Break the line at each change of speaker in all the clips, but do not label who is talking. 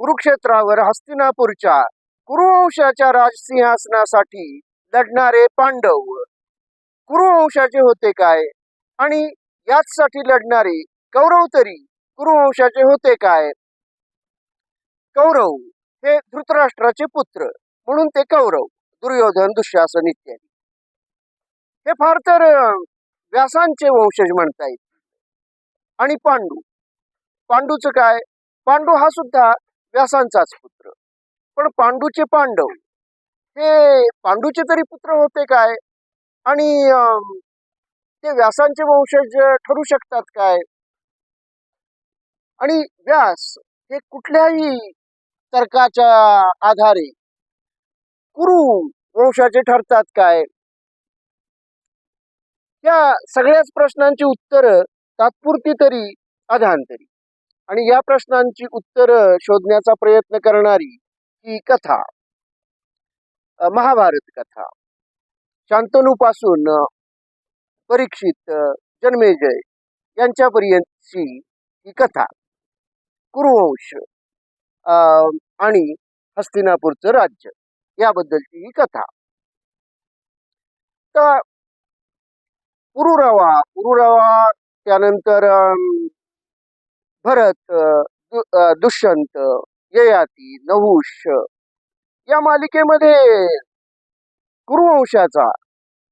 कुरुक्षेत्रावर हस्तिनापूरच्या कुरुवंशाच्या राजसिंहासनासाठी लढणारे पांडव. कुरुवंशाचे होते काय? आणि याचसाठी लढणारे कौरव तरी कुरुवंशाचे होते काय? कौरव हे धृतराष्ट्राचे पुत्र म्हणून ते कौरव दुर्योधन दुःशासन इत्यादी. हे फार तर व्यासांचे वंशज म्हणता येतील. आणि पांडू. पांडूचं काय? पांडू हा सुद्धा व्यासांचाच पुत्र. पण पांडूचे पांडव हे पांडूचे तरी पुत्र होते काय? आणि ते व्यासांचे वंशज ठरू शकतात काय? आणि व्यास हे कुठल्याही तर्काच्या आधारे कुरु वंशाचे ठरतात काय? या सगळ्याच प्रश्नांची उत्तर तात्पुरती तरी अधांतरी आणि या प्रश्नांची उत्तर शोधण्याचा प्रयत्न करणारी ही कथा महाभारत कथा. शांतनूपासून परीक्षित जन्मेजय यांच्यापर्यंतची ही कथा. कुरुवंश आणि हस्तिनापूरचं राज्य याबद्दलची ही कथा. तर पुरुरवा पुरुरवा त्यानंतर भरत दु- दुष्यंत ययाती नहुष या मालिकेमध्ये कुरुवंशाचा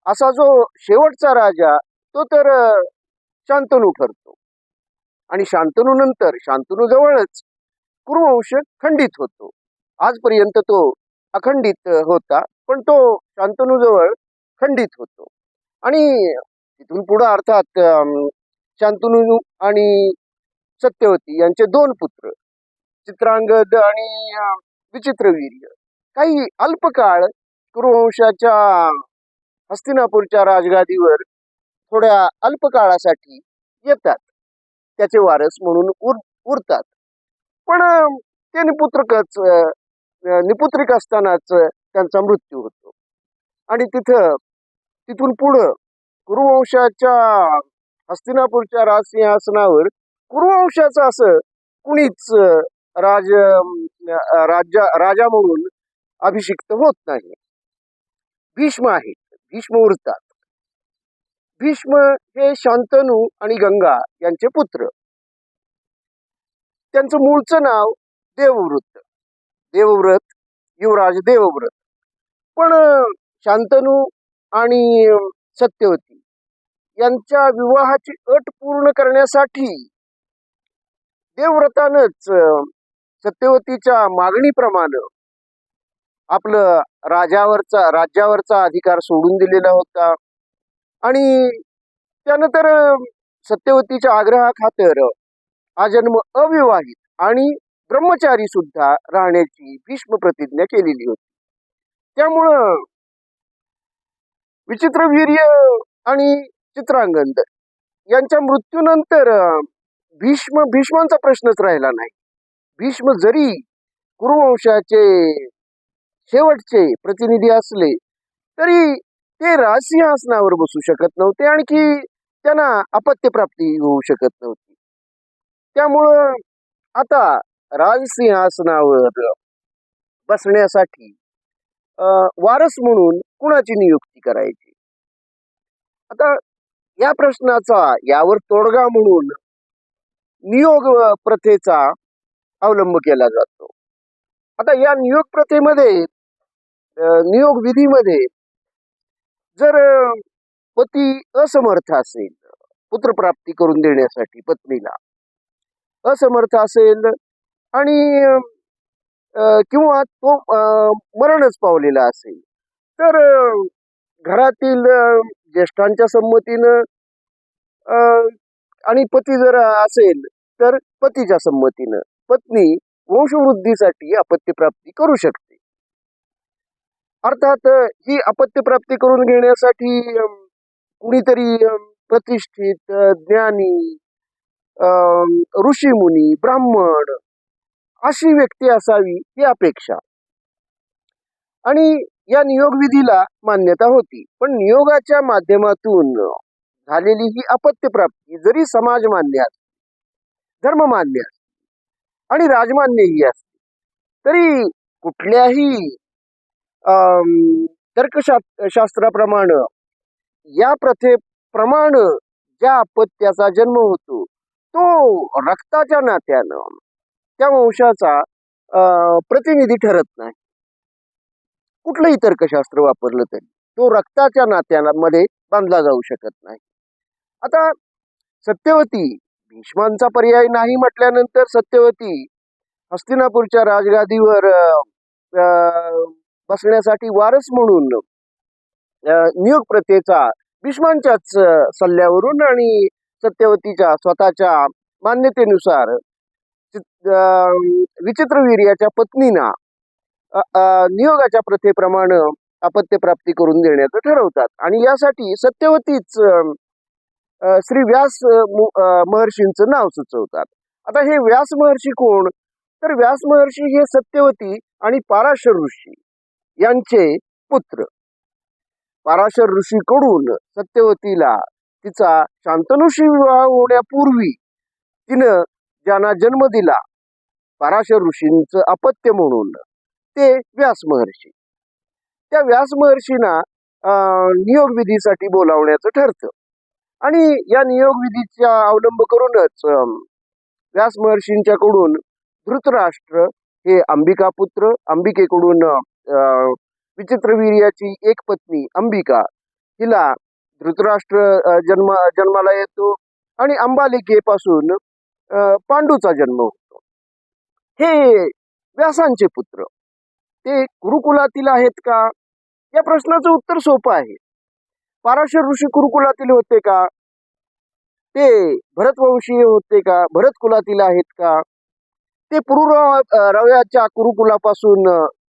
असा जो शेवटचा राजा तो तर शांतनू ठरतो. आणि शांतनू नंतर शांतनू जवळच कुरुवंश खंडित होतो. आजपर्यंत तो अखंडित होता पण तो शांतनू जवळ खंडित होतो. आणि तिथून पुढं अर्थात शांतनू आणि सत्यवती यांचे दोन पुत्र चित्रांगद आणि विचित्रवीर्य. काही अल्पकाळ कुरुवंशाच्या हस्तिनापूरच्या राजगादीवर थोड्या अल्पकाळासाठी येतात. त्याचे वारस म्हणून उर उरतात. पण ते निपुत्रकच निपुत्रिक असतानाच त्यांचा मृत्यू होतो. आणि तिथं तिथून पुढं कुरुवंशाच्या हस्तिनापूरच्या राजसिंहासनावर कुरुवंशाचं असं कुणीच राज राजा राज्या राजा म्हणून अभिषिक्त होत नाही. भीष्म आहेत. भीष्म उरतात. भीष्म हे शांतनू आणि गंगा यांचे पुत्र. त्यांचं मूळचं नाव देवव्रत. देवव्रत युवराज देवव्रत. पण शांतनू आणि सत्यवती यांच्या विवाहाची अट पूर्ण करण्यासाठी ते व्रतानच सत्यवतीच्या मागणीप्रमाणे आपलं राजावरचा राज्यावरचा अधिकार सोडून दिलेला होता. आणि त्यानंतर सत्यवतीच्या आग्रहाखातर जन्म अविवाहित आणि ब्रह्मचारी सुद्धा राहण्याची भीष्म प्रतिज्ञा केलेली होती. त्यामुळं विचित्रवीर्य आणि चित्रांगद यांच्या मृत्यूनंतर भीष्म भीष्मांचा प्रश्नच राहिला नाही. भीष्म जरी कुरुवंशाचे शेवटचे प्रतिनिधी असले तरी ते राजसिंहासनावर बसू शकत नव्हते आणखी त्यांना अपत्यप्राप्ती होऊ शकत नव्हती. त्यामुळं आता राजसिंहासनावर बसण्यासाठी वारस म्हणून कुणाची नियुक्ती करायची? आता या प्रश्नाचा यावर तोडगा म्हणून नियोग प्रथेचा अवलंब केला जातो. आता या नियोग प्रथेमध्ये नियोग विधीमध्ये जर पती असमर्थ असेल पुत्रप्राप्ती करून देण्यासाठी पत्नीला असमर्थ असेल आणि किंवा तो मरणच पावलेला असेल तर घरातील ज्येष्ठांच्या संमतीनं आणि पती जर असेल तर पतीच्या संमतीनं पत्नी वंशवृद्धीसाठी अपत्यप्राप्ती करू शकते. अर्थात ही अपत्यप्राप्ती करून घेण्यासाठी कुणीतरी प्रतिष्ठित ज्ञानी ऋषीमुनी ब्राह्मण अशी व्यक्ती असावी ही अपेक्षा. आणि या नियोग विधीला मान्यता होती. पण नियोगाच्या माध्यमातून झालेली ही अपत्यप्राप्ती जरी समाज मान्य धर्म मान्य असते. आणि राजमान्यही असते. तरी कुठल्याही अम, या प्रथेप्रमाणे ज्या अपत्याचा जन्म होतो तो रक्ताच्या नात्यानं त्या वंशाचा अं, प्रतिनिधी ठरत नाही. कुठलंही तर्कशास्त्र वापरलं तरी तो रक्ताच्या नात्यांमध्ये बांधला जाऊ शकत नाही. आता सत्यवती भीष्मांचा पर्याय नाही म्हटल्यानंतर सत्यवती हस्तिनापूरच्या राजगादीवर बसण्यासाठी वारस म्हणून नियोग प्रथेचा भीष्मांच्याच सल्ल्यावरून आणि सत्यवतीच्या स्वतःच्या मान्यतेनुसार विचित्रवीर याच्या विचित्रवीर्याच्या पत्नीना नियोगाच्या प्रथेप्रमाणे अपत्य प्राप्ती करून देण्याचं ठरवतात. आणि यासाठी सत्यवतीच श्री व्यास अं, महर्षींचं नाव सुचवतात. आता हे व्यास महर्षी कोण? तर व्यास महर्षी हे सत्यवती आणि पाराशर ऋषी यांचे पुत्र. पाराशर ऋषीकडून सत्यवतीला तिचा शांतनुषी विवाह होण्यापूर्वी तिनं ज्यांना जन्म दिला पाराशर ऋषींचं अपत्य म्हणून ते व्यास महर्षी. त्या व्यास महर्षींना अं, नियोग विधीसाठी बोलावण्याचं ठरतं. आणि या नियोग विधीचा अवलंब करूनच अं, व्यास महर्षींच्याकडून धृतराष्ट्र हे अंबिका पुत्र अंबिकेकडून अं, विचित्रवीर्याची एक पत्नी अंबिका हिला धृतराष्ट्र जन्म जन्माला येतो आणि अंबालिकेपासून पांडूचा जन्म होतो. हे व्यासांचे पुत्र ते कुरुकुलातील आहेत का? या प्रश्नाचं उत्तर सोपं आहे. पाराशर ऋषी कुरुकुलातील होते का? ते भरतवंशी होते का? भरत कुलातील आहेत का? ते पुरुर रव्याच्या कुरुकुलापासून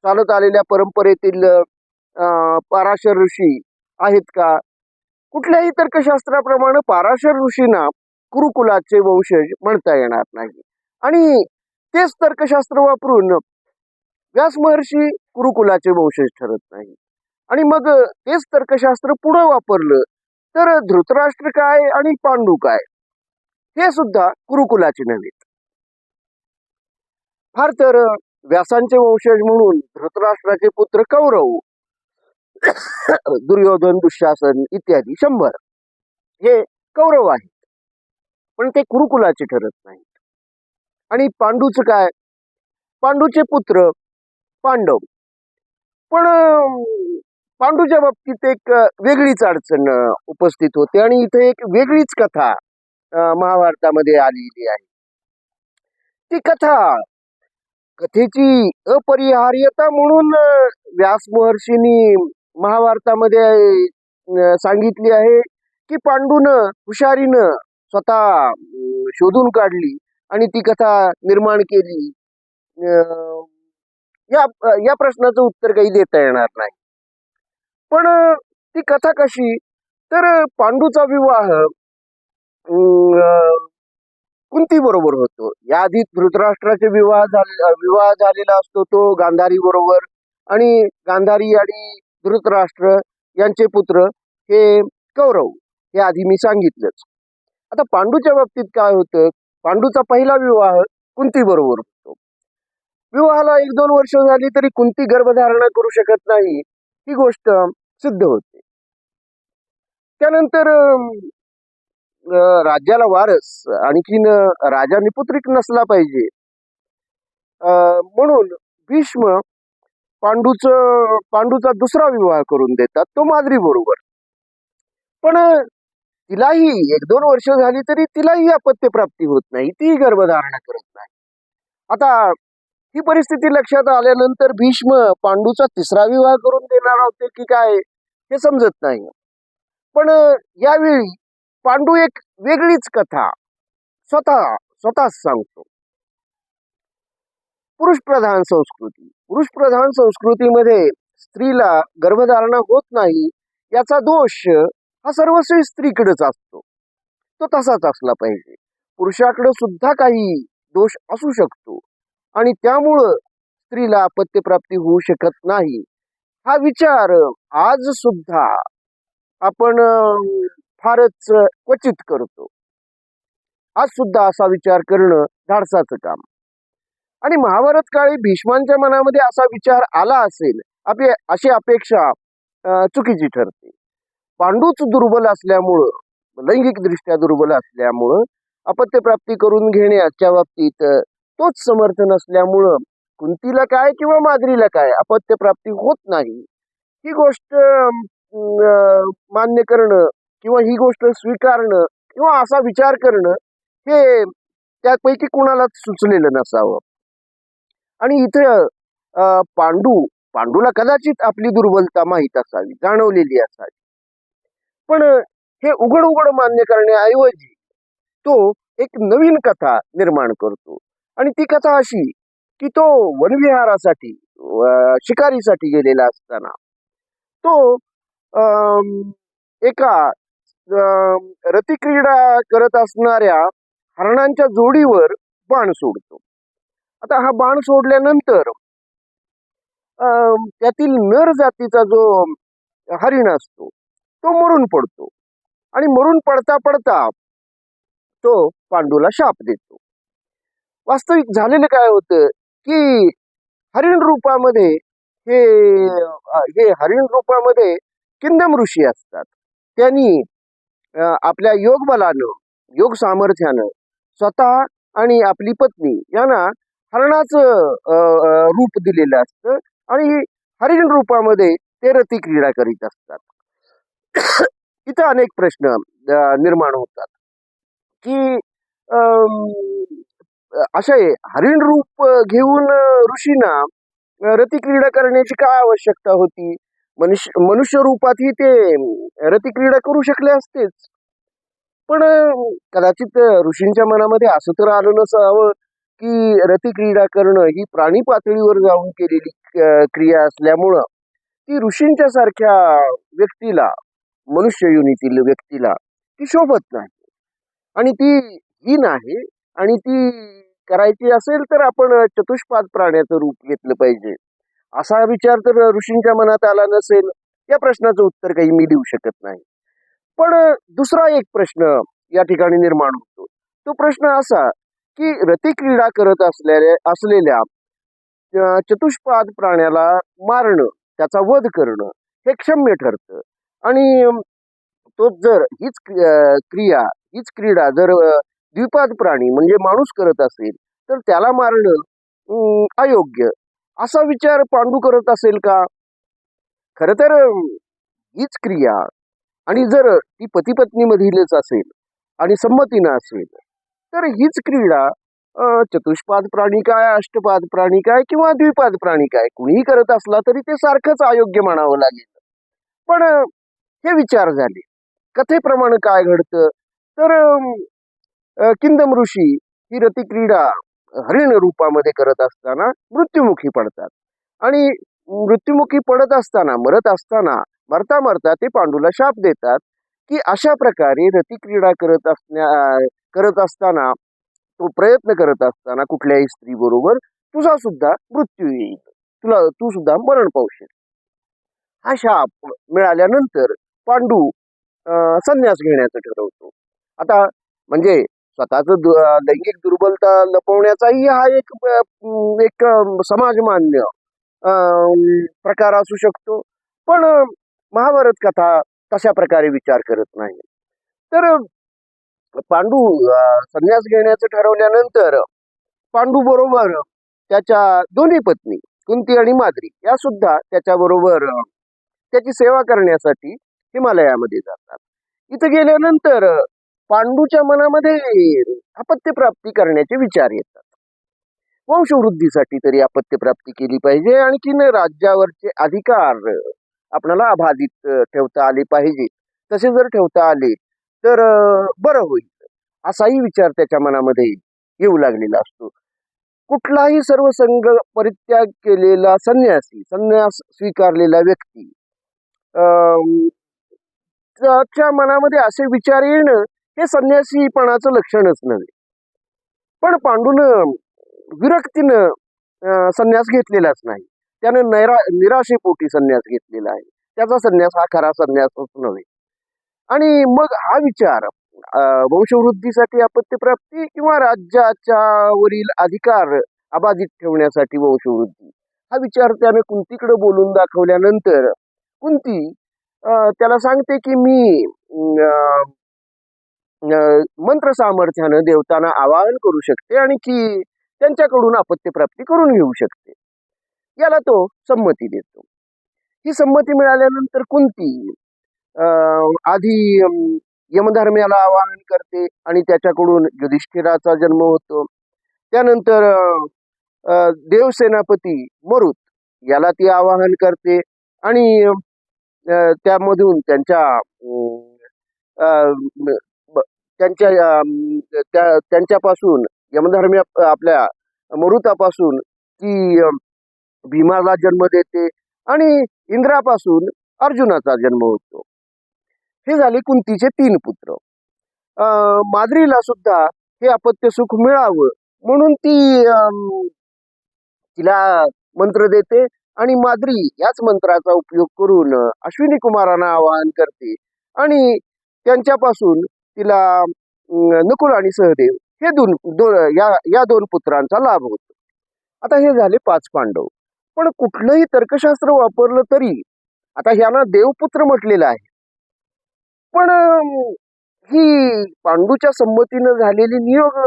चालत आलेल्या परंपरेतील पाराशर ऋषी आहेत का? कुठल्याही तर्कशास्त्राप्रमाणे पाराशर ऋषींना कुरुकुलाचे वंशज म्हणता येणार नाही. आणि तेच तर्कशास्त्र वापरून व्यास महर्षी कुरुकुलाचे वंशज ठरत नाही. आणि मग तेच तर्कशास्त्र पुढं वापरलं तर धृतराष्ट्र काय आणि पांडू काय? हे सुद्धा कुरुकुलाचे नव्हेत फार तर व्यासांचे वंशज म्हणून धृतराष्ट्राचे पुत्र कौरव दुर्योधन दुःशासन इत्यादी शंभर. हे कौरव आहेत. पण ते कुरुकुलाचे ठरत नाहीत. आणि पांडूच काय? पांडूचे पुत्र पांडव. पण पांडूच्या बाबतीत एक वेगळीच अडचण उपस्थित होते आणि इथे एक वेगळीच कथा महाभारतामध्ये आलेली आहे. ती कथा कथेची अपरिहार्यता म्हणून व्यास महर्षींनी महाभारतामध्ये सांगितली आहे की पांडूनं हुशारीनं स्वतः शोधून काढली आणि ती कथा निर्माण केली. अं, या या प्रश्नाचं उत्तर काही देता येणार नाही. पण ती कथा कशी? तर पांडूचा विवाह कुंती बरोबर होतो. या आधी धृतराष्ट्राचे विवाह झाले विवाह झालेला असतो तो गांधारी बरोबर. आणि गांधारी आणि धृतराष्ट्र यांचे पुत्र हे कौरव. हे आधी मी सांगितलंच. आता पांडूच्या बाबतीत काय होतं? पांडूचा पहिला विवाह कुंती बरोबर होतो. विवाहाला एक दोन वर्ष झाली तरी कुंती गर्भधारणा करू शकत नाही. ही गोष्ट सिद्ध होते. त्यानंतर अं, राज्याला वारस आणखीन राजा निपुत्रिक नसला पाहिजे. अं, म्हणून भीष्म पांडूच पांडूचा दुसरा विवाह करून देतात तो माद्री बरोबर. पण तिलाही एक दोन वर्ष झाली तरी तिलाही अपत्य प्राप्ती होत नाही ती गर्भधारणा करत नाही. आता ही परिस्थिती लक्षात आल्यानंतर भीष्म पांडूचा तिसरा विवाह करून देणार होते की काय हे समजत नाही. पण यावेळी पांडू एक वेगळीच कथा स्वतः स्वतःच सांगतो. पुरुष प्रधान संस्कृती पुरुष प्रधान संस्कृतीमध्ये स्त्रीला गर्भधारणा होत नाही याचा दोष हा सर्वस्वी स्त्रीकडेच असतो. तो तसाच असला पाहिजे. पुरुषाकडे सुद्धा काही दोष असू शकतो. आणि त्यामुळं स्त्रीला अपत्यप्राप्ती होऊ शकत नाही. हा विचार आज सुद्धा आपण फारच क्वचित करतो. आज सुद्धा असा विचार करणं धाडसाचं काम. आणि महाभारत काळी भीष्मांच्या मनामध्ये असा विचार आला असेल अपे अशी अपेक्षा चुकीची ठरते. पांडूच दुर्बल असल्यामुळं लैंगिकदृष्ट्या दुर्बल असल्यामुळं अपत्यप्राप्ती करून घेण्याच्या बाबतीत तोच समर्थ नसल्यामुळं कुंतीला काय किंवा माद्रीला काय अपत्यप्राप्ती होत नाही. ही गोष्ट मान्य करणं किंवा ही गोष्ट स्वीकारणं किंवा असा विचार करणं हे त्यापैकी कुणालाच सुचलेलं नसावं. आणि इथं अं, पांडू पांडूला कदाचित आपली दुर्बलता माहीत असावी जाणवलेली असावी. पण हे उघड उघड मान्य करण्याऐवजी तो एक नवीन कथा निर्माण करतो. आणि ती कथा अशी की तो वनविहारासाठी शिकारीसाठी गेलेला असताना तो अं, एका अं, रतिक्रीडा करत असणाऱ्या हरणांच्या जोडीवर बाण सोडतो. आता हा बाण सोडल्यानंतर अं, त्यातील नर जातीचा जो हरिण असतो तो मरून पडतो आणि मरून पडता पडता तो पांडूला शाप देतो. वास्तविक झालेलं काय होतं की हरिण रूपामध्ये हे हे हरिण रूपामध्ये किंदम ऋषी असतात. त्यांनी आपल्या योग बलानं योग सामर्थ्यानं स्वतः आणि आपली पत्नी यांना हरणाचं अं, रूप दिलेलं असतं आणि हरिण रूपामध्ये ते रती क्रीडा करीत असतात. इथं अनेक प्रश्न निर्माण होतात. की अशा हरिण रूप घेऊन ऋषींना रतिक्रीडा करण्याची काय आवश्यकता होती? मनुष्य मनुष्य रूपातही ते रतिक्रीडा करू शकले असतेच. पण कदाचित ऋषींच्या मनामध्ये असं तर आलं नसावं की रतिक्रीडा करणं ही प्राणी पातळीवर जाऊन केलेली क्रिया असल्यामुळं ती ऋषींच्या सारख्या व्यक्तीला मनुष्य युनीतील व्यक्तीला ती शोभत नाही. आणि ती ही नाही आणि ती करायची असेल तर आपण चतुष्पाद प्राण्याचं रूप घेतलं पाहिजे. असा विचार तर ऋषींच्या मनात आला नसेल या प्रश्नाचं उत्तर काही मी देऊ शकत नाही. पण दुसरा एक प्रश्न या ठिकाणी निर्माण होतो. तो प्रश्न असा की रतिक्रीडा करत असलेल्या असलेल्या चतुष्पाद प्राण्याला मारणं त्याचा वध करणं हे क्षम्य ठरतं. आणि तो जर हीच क्रिया हीच क्रीडा जर द्विपाद प्राणी म्हणजे माणूस करत असेल तर त्याला मारणं अं, अयोग्य. असा विचार पांडू करत असेल का? खर तर हीच क्रिया. आणि जर ती पतीपत्नी मधीलच असेल आणि संमतीनं असेल तर हीच क्रीडा चतुष्पाद प्राणी काय अष्टपाद प्राणी काय किंवा द्विपाद प्राणी काय? कुणीही करत असला तरी ते सारखंच अयोग्य म्हणावं लागेल. पण हे विचार झाले. कथेप्रमाणे काय घडतं? तर किंदम ऋषी ही रतिक्रीडा हरिण रूपामध्ये करत असताना मृत्युमुखी पडतात. आणि मृत्युमुखी पडत असताना मरत असताना मरता मरता ते पांडूला शाप देतात की अशा प्रकारे रतिक्रीडा करत असण्या करत असताना तो प्रयत्न करत असताना कुठल्याही स्त्री बरोबर तुझा सुद्धा मृत्यू येईल. तुला तू सुद्धा मरण पावशील. हा शाप मिळाल्यानंतर पांडू संन्यास घेण्याचं ठरवतो. आता म्हणजे स्वतःच लैंगिक दुर्बलता लपवण्याचाही हा एक एक समाजमान्य प्रकार असू शकतो. पण महाभारत कथा तशा प्रकारे विचार करत नाही. तर पांडू संन्यास घेण्याचं ठरवल्यानंतर पांडू बरोबर त्याच्या दोन्ही पत्नी कुंती आणि माद्री या सुद्धा त्याच्याबरोबर त्याची सेवा करण्यासाठी हिमालयामध्ये जातात. इथं गेल्यानंतर पांडूच्या मनामध्ये अपत्यप्राप्ती करण्याचे विचार येतात. वंशवृद्धीसाठी तरी अपत्यप्राप्ती केली पाहिजे. आणखीन राज्यावरचे अधिकार आपणाला अबाधित ठेवता आले पाहिजे. तसे जर ठेवता आले तर बरं होईल. असाही विचार त्याच्या मनामध्ये येऊ लागलेला असतो. कुठलाही सर्व संघ परित्याग केलेला संन्यासी संन्यास स्वीकारलेला व्यक्ती त्याच्या मनामध्ये असे विचार येणं हे संन्यासीपणाचं लक्षणच नव्हे. पण पांडून विरक्तीनं संन्यास घेतलेलाच नाही. त्यानं नैरा निराशेपोटी संन्यास घेतलेला आहे. त्याचा संन्यास हा खरा संन्यासच नव्हे. आणि मग हा विचार वंशवृद्धीसाठी आपत्तीप्राप्ती किंवा राज्याच्या वरील अधिकार अबाधित ठेवण्यासाठी वंशवृद्धी? हा विचार त्याने कुंतीकडे बोलून दाखवल्यानंतर कुंती त्याला सांगते की मी मंत्र सामर्थ्यानं देवतांना आवाहन करू शकते आणि की त्यांच्याकडून अपत्यप्राप्ती करून घेऊ शकते. याला तो संमती देतो. ही संमती मिळाल्यानंतर कुंती अं, आधी यमधर्म्याला आवाहन करते आणि त्याच्याकडून युधिष्ठिराचा जन्म होतो. त्यानंतर अं, देवसेनापती मरुत याला ती आवाहन करते आणि त्यामधून त्यांच्या अं, त्यांच्या त्यांच्यापासून यमधर्मी आपल्या मरुतापासून ती भीमाला जन्म देते आणि इंद्रापासून अर्जुनाचा जन्म होतो. हे झाले कुंतीचे तीन पुत्र. अं, माद्रीला सुद्धा हे अपत्य सुख मिळावं म्हणून ती अं, तिला मंत्र देते आणि माद्री याच मंत्राचा उपयोग करून अश्विनी कुमारांना आवाहन करते आणि त्यांच्यापासून तिला नकुल आणि सहदेव हे दोन दोन या या दोन पुत्रांचा लाभ होतो. आता हे झाले पाच पांडव. पण कुठलंही तर्कशास्त्र वापरलं तरी आता ह्यांना देवपुत्र म्हटलेलं आहे. पण ही पांडूच्या संमतीनं झालेली नियोग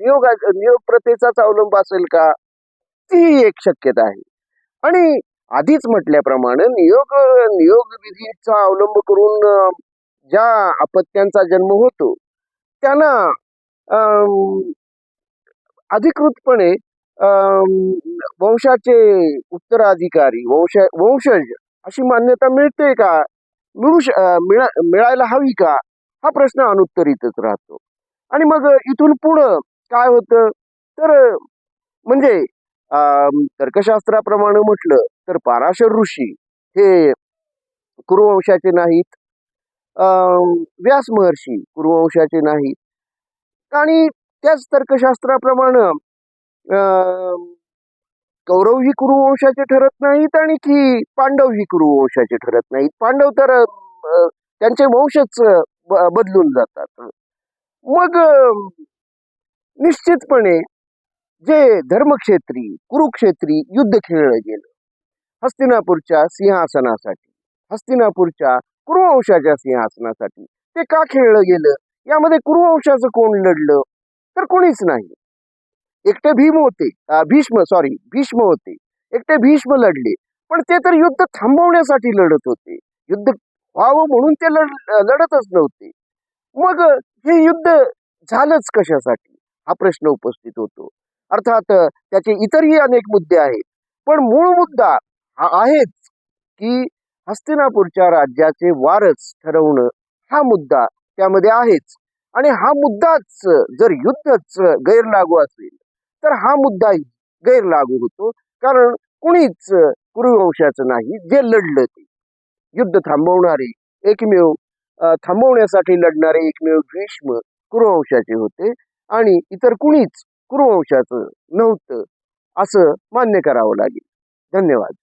नियोग नियोग प्रथेचाच अवलंब असेल का? ती एक शक्यता आहे. आणि आधीच म्हटल्याप्रमाणे नियोग नियोग विधीचा अवलंब करून ज्या अपत्यांचा जन्म होतो त्यांना अं, अधिकृतपणे अं, वंशाचे उत्तराधिकारी वंश वंशज अशी मान्यता मिळते का? मिळू श मिळायला हवी का? हा प्रश्न अनुत्तरितच राहतो. आणि मग इथून पुढं काय होतं? तर म्हणजे अं, तर्कशास्त्राप्रमाणे म्हटलं तर पाराशर ऋषी हे कुरुवंशाचे नाहीत. व्यास महर्षी कुरुवंशाचे नाहीत आणि त्याच तर्कशास्त्राप्रमाणे अं, कौरव ही कुरुवंशाचे ठरत नाहीत आणि की पांडव ही कुरुवंशाचे ठरत नाहीत. पांडव तर त्यांचे वंशच बदलून जातात. मग निश्चितपणे जे धर्मक्षेत्री कुरुक्षेत्री युद्ध खेळलं गेलं हस्तिनापूरच्या सिंहासनासाठी हस्तिनापूरच्या कुरुवंशाच्या सिंहासनासाठी. ते का खेळलं गेलं? यामध्ये कुरुवंशाचं कोण लढलं? तर कोणीच नाही. एकटे भीम होते. भीष्म सॉरी भीष्म होते. एकटे भीष्म लढले. पण ते तर युद्ध थांबवण्यासाठी लढत होते. युद्ध व्हावं म्हणून ते लढ लढतच नव्हते. मग हे युद्ध झालंच कशासाठी? हा प्रश्न उपस्थित होतो. अर्थात त्याचे इतरही अनेक मुद्दे आहेत. पण मूळ मुद्दा हा आहेच की हस्तिनापूरच्या राज्याचे वारस ठरवणं हा मुद्दा त्यामध्ये आहेच. आणि हा मुद्दाच जर युद्धच गैरलागू असेल तर हा मुद्दाही गैरलागू होतो. कारण कुणीच कुरुवंशाचं नाही जे लढलं ते. युद्ध थांबवणारे एकमेव थांबवण्यासाठी लढणारे एकमेव भीष्म कुरुवंशाचे होते. आणि इतर कुणीच कुरुवंशाचं नव्हतं असं मान्य करावं लागेल. धन्यवाद.